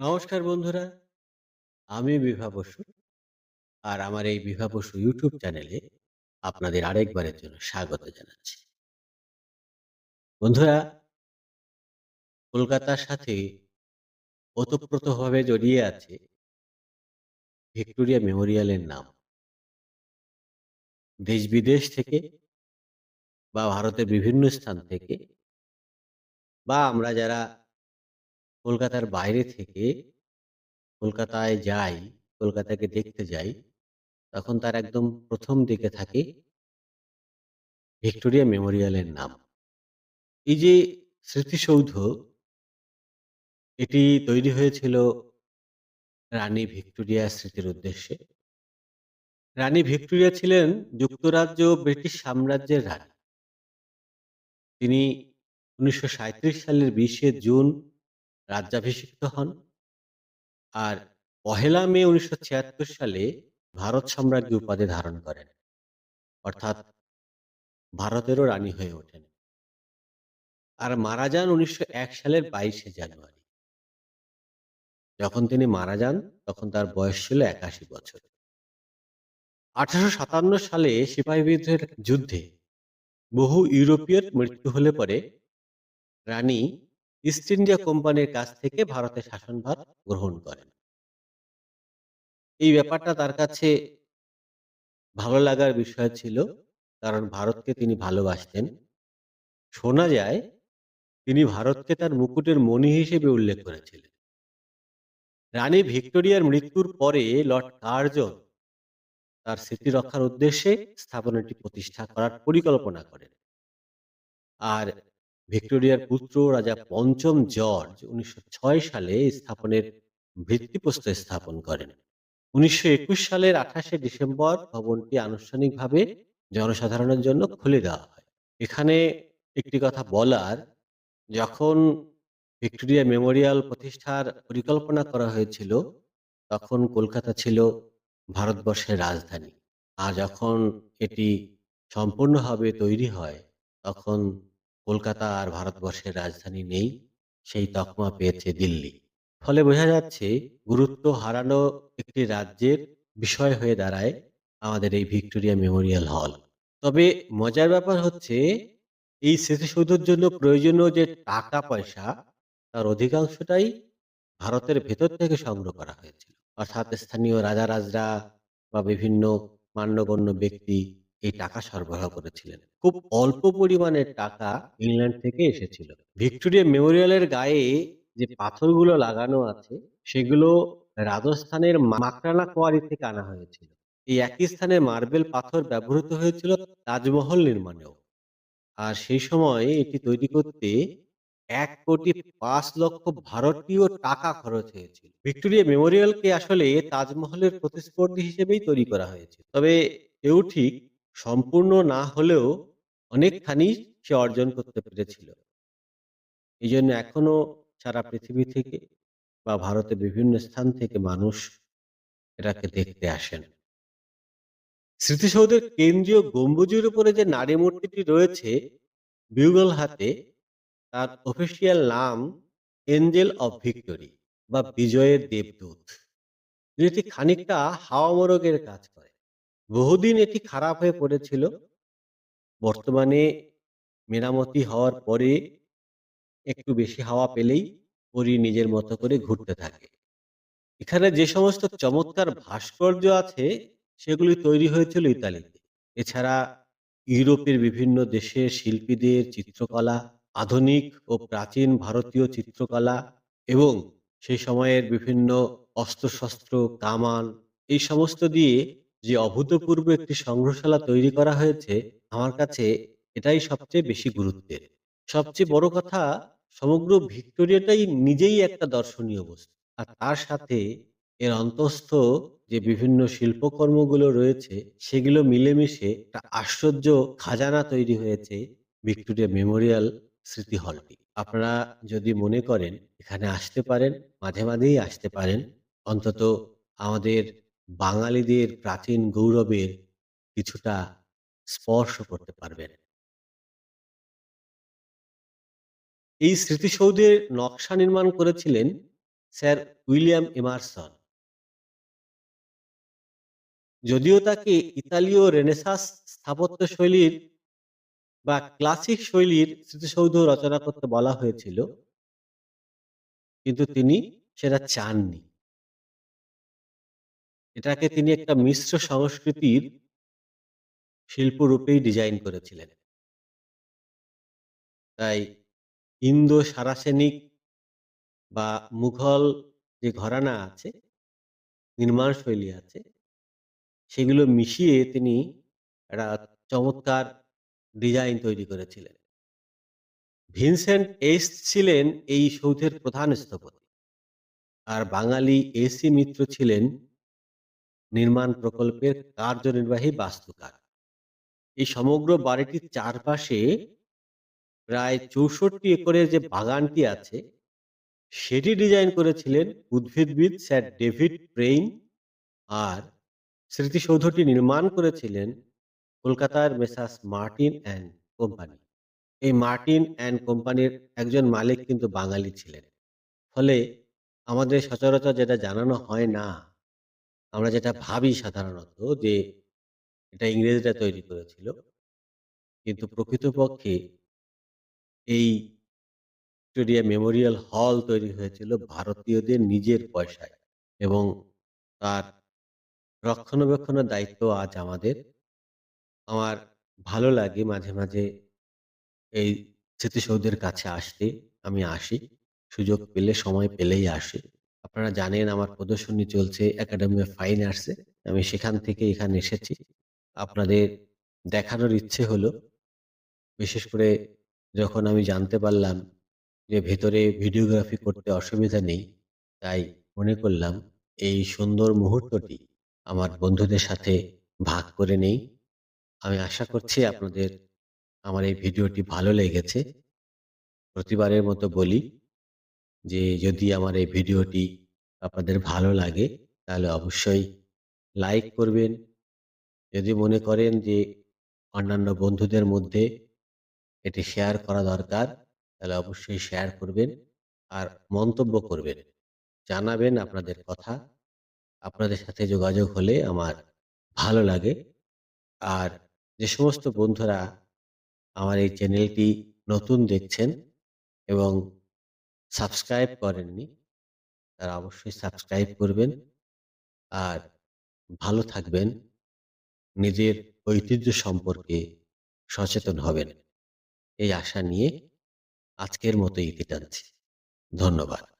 নমস্কার বন্ধুরা, আমি বিভা বসু আর আমার এই বিভা বসু ইউটিউব চ্যানেলে আপনাদের আরেকবারের জন্য স্বাগত জানাচ্ছি। বন্ধুরা, কলকাতার সাথে ওতপ্রোতভাবে জড়িয়ে আছে ভিক্টোরিয়া মেমোরিয়ালের নাম। দেশ বিদেশ থেকে বা ভারতের বিভিন্ন স্থান থেকে বা আমরা যারা কলকাতার বাইরে থেকে কলকাতায় যাই, কলকাতাকে দেখতে যাই, তখন তার একদম প্রথম দিকে থাকে ভিক্টোরিয়া মেমোরিয়ালের নাম। এই যে স্মৃতিসৌধ, এটি তৈরি হয়েছিল রানী ভিক্টোরিয়া স্মৃতির উদ্দেশ্যে। রানী ভিক্টোরিয়া ছিলেন যুক্তরাজ্য ব্রিটিশ সাম্রাজ্যের রানী। তিনি উনিশশো সাঁইত্রিশ সালের বিশে জুন রাজ্যাভিষিক্ত হন। আর পহেলা মে উনিশশো সালে ভারত সম্রাজ্ঞী উপাধি ধারণ করেন। অর্থাৎ ভারতেরও রানী হয়ে ওঠেন। আর মারা যান উনিশশো সালের বাইশে জানুয়ারি। যখন তিনি মারা যান, তখন তার বয়স ছিল একাশি বছর। আঠারোশো সাতান্ন সালে সিপাহী বিদ্রোহের যুদ্ধে বহু ইউরোপীয় মৃত্যু হলে পরে রানী ইস্ট ইন্ডিয়া কোম্পানির কাছ থেকে ভারতের শাসনভার গ্রহণ করেন। এই ব্যাপারটা তার কাছে ভালো লাগার বিষয় ছিল, কারণ ভারতকে তিনি ভালোবাসতেন। শোনা যায়, তিনি ভারতকে তার মুকুটের মণি হিসেবে উল্লেখ করেছিলেন। রানী ভিক্টোরিয়ার মৃত্যুর পরে লর্ড কার্জন তার স্মৃতি রক্ষার উদ্দেশ্যে স্থাপনাটি প্রতিষ্ঠা করার পরিকল্পনা করেন। আর ভিক্টোরিয়ার পুত্র রাজা পঞ্চম জর্জ উনিশশো ছয় সালে স্থাপনের ভিত্তিপ্রস্তর স্থাপন করেন। উনিশশো একুশ সালের আঠাশে ডিসেম্বর ভবনটি আনুষ্ঠানিকভাবে জনসাধারণের জন্য খুলে দেওয়া হয়। এখানে একটি কথা বলার, যখন ভিক্টোরিয়া মেমোরিয়াল প্রতিষ্ঠার পরিকল্পনা করা হয়েছিল, তখন কলকাতা ছিল ভারতবর্ষের রাজধানী। আর যখন এটি সম্পূর্ণভাবে তৈরি হয়, তখন কলকাতা আর ভারতবর্ষের রাজধানী নেই, সেই তকমা পেয়েছে দিল্লি। ফলে বোঝা যাচ্ছে, গুরুত্ব হারানো একটি রাজ্যের বিষয় হয়ে দাঁড়ায় আমাদের এই ভিক্টোরিয়া মেমোরিয়াল হল। তবে মজার ব্যাপার হচ্ছে, এই স্মৃতিসৌধের জন্য প্রয়োজনীয় যে টাকা পয়সা, তার অধিকাংশটাই ভারতের ভেতর থেকে সংগ্রহ করা হয়েছিল। অর্থাৎ স্থানীয় রাজা রাজরা বা বিভিন্ন মান্যগণ্য ব্যক্তি এই টাকা সরবরাহ করেছিলেন। খুব অল্প পরিমাণের টাকা ইংল্যান্ড থেকে এসেছিল। ভিক্টোরিয়া মেমোরিয়ালের গায়ে যে পাথরগুলো লাগানো আছে, সেগুলো রাজস্থানের মাকরানা কোয়ারি থেকে আনা হয়েছিল। এই একই স্থানে মার্বেল পাথর ব্যবহৃত হয়েছিল তাজমহল নির্মাণেও। আর সেই সময় এটি তৈরি করতে এক কোটি পাঁচ লক্ষ ভারতীয় টাকা খরচ হয়েছিল। ভিক্টোরিয়া মেমোরিয়ালকে আসলে তাজমহলের প্রতিস্পর্ধী হিসেবেই তৈরি করা হয়েছে তবে এও ঠিক সম্পূর্ণ না হলেও অনেকখানি সে অর্জন করতে পেরেছিল। এই জন্য এখনও সারা পৃথিবী থেকে বা ভারতের বিভিন্ন স্থান থেকে মানুষ এটাকে দেখতে আসেন। স্মৃতিসৌধের কেন্দ্রীয় গম্বুজের উপরে যে নারী মূর্তিটি রয়েছে, বিউগল হাতে, তার অফিসিয়াল নাম এঞ্জেল অফ ভিক্টোরি বা বিজয়ের দেবদূত। যেটি খানিকটা হাওয়া মোরগের কাজ করে। বহুদিন এটি খারাপ হয়ে পড়েছিল। বর্তমানে মেরামতি হওয়ার পরে একটু বেশি হাওয়া পেলেই পরি নিজের মতো করে ঘুরতে থাকে। এখানে যে সমস্ত চমৎকার ভাস্কর্য আছে, সেগুলি তৈরি হয়েছিল ইতালিতে। এছাড়া ইউরোপের বিভিন্ন দেশের শিল্পীদের চিত্রকলা, আধুনিক ও প্রাচীন ভারতীয় চিত্রকলা এবং সেই সময়ের বিভিন্ন অস্ত্রশস্ত্র কামান এই সমস্ত দিয়ে যে অভূতপূর্ব একটি সংগ্রহশালা তৈরি করা হয়েছে, আমার কাছে এটাই সবচেয়ে বেশি গুরুত্বের। সবচেয়ে বড় কথা, সমগ্র ভিক্টোরিয়াটাই নিজেই একটা দর্শনীয় বস্তু। আর তার সাথে এর অন্তস্থ যে বিভিন্ন শিল্পকর্মগুলো রয়েছে, সেগুলো মিলেমিশে একটা আশ্চর্য খাজানা তৈরি হয়েছে ভিক্টোরিয়া মেমোরিয়াল স্মৃতি হলটি। আপনারা যদি মনে করেন, এখানে আসতে পারেন, মাঝে মাঝেই আসতে পারেন। অন্তত আমাদের বাঙালিদের প্রাচীন গৌরবের কিছুটা স্পর্শ করতে পারবেন। এই স্মৃতিসৌধের নকশা নির্মাণ করেছিলেন স্যার উইলিয়াম এমারসন। যদিও তাকে ইতালীয় রেনেসাস স্থাপত্য শৈলীর বা ক্লাসিক শৈলীর স্মৃতিসৌধ রচনা করতে বলা হয়েছিল, কিন্তু তিনি সেটা চাননি। এটাকে তিনি একটা মিশ্র সংস্কৃতির শিল্পরূপেই ডিজাইন করেছিলেন। তাই ইন্দো সারাসেনিক বা মুঘল যে ঘরানা আছে, নির্মাণ শৈলী আছে, সেগুলো মিশিয়ে তিনি একটা চমৎকার ডিজাইন তৈরি করেছিলেন। ভিনসেন্ট এস ছিলেন এই সৌধের প্রধান স্থপতি। আর বাঙালি এসি মিত্র ছিলেন নির্মাণ প্রকল্পের কার্যনির্বাহী বাস্তুকার। এই সমগ্র বাড়িটির চারপাশে প্রায় চৌষট্টি একরের যে বাগানটি আছে, সেটি ডিজাইন করেছিলেন উদ্ভিদবিদ স্যার ডেভিড প্রেইন আর স্মৃতিসৌধটি নির্মাণ করেছিলেন কলকাতার মেসাস মার্টিন অ্যান্ড কোম্পানি। এই মার্টিন অ্যান্ড কোম্পানির একজন মালিক কিন্তু বাঙালি ছিলেন। ফলে আমাদের সচরাচর যেটা জানানো হয় না আমরা যেটা ভাবি সাধারণত যে, এটা ইংরেজরা তৈরি করেছিল। কিন্তু প্রকৃতপক্ষে এই ভিক্টোরিয়া মেমোরিয়াল হল তৈরি হয়েছিল ভারতীয়দের নিজের পয়সায় এবং তার রক্ষণাবেক্ষণের দায়িত্ব আজ আমাদের। আমার ভালো লাগে মাঝে মাঝে এই স্মৃতিসৌধের কাছে আসতে, আমি আসি। সুযোগ পেলে, সময় পেলেই আসি। আপনারা জানেন আমার প্রদর্শনী চলছে একাডেমি অফ ফাইন আর্টসে আমি সেখান থেকে এখানে এসেছি। আপনাদের দেখানোর ইচ্ছে হলো, বিশেষ করে যখন আমি জানতে পারলাম যে ভেতরে ভিডিওগ্রাফি করতে অসুবিধা নেই, তাই মনে করলাম এই সুন্দর মুহূর্তটি আমার বন্ধুদের সাথে ভাগ করে নেই। আমি আশা করছি আপনাদের আমার এই ভিডিওটি ভালো লেগেছে। প্রতিবারের মতো বলি যে যদি আমার এই ভিডিওটি আপনাদের ভালো লাগে, তাহলে অবশ্যই লাইক করবেন। যদি মনে করেন যে অন্যান্য বন্ধুদের মধ্যে এটি শেয়ার করা দরকার, তাহলে অবশ্যই শেয়ার করবেন আর মন্তব্য করবেন। জানাবেন আপনাদের কথা। আপনাদের সাথে যোগাযোগ হলে আমার ভালো লাগে। আর যে সমস্ত বন্ধুরা আমার এই চ্যানেলটি নতুন দেখছেন এবং সাবস্ক্রাইব করেননি, তারা অবশ্যই সাবস্ক্রাইব করবেন। আর ভালো থাকবেন, নিজের ঐতিহ্য সম্পর্কে সচেতন হবেন। এই আশা নিয়ে আজকের মতো ইতি টানছি ধন্যবাদ।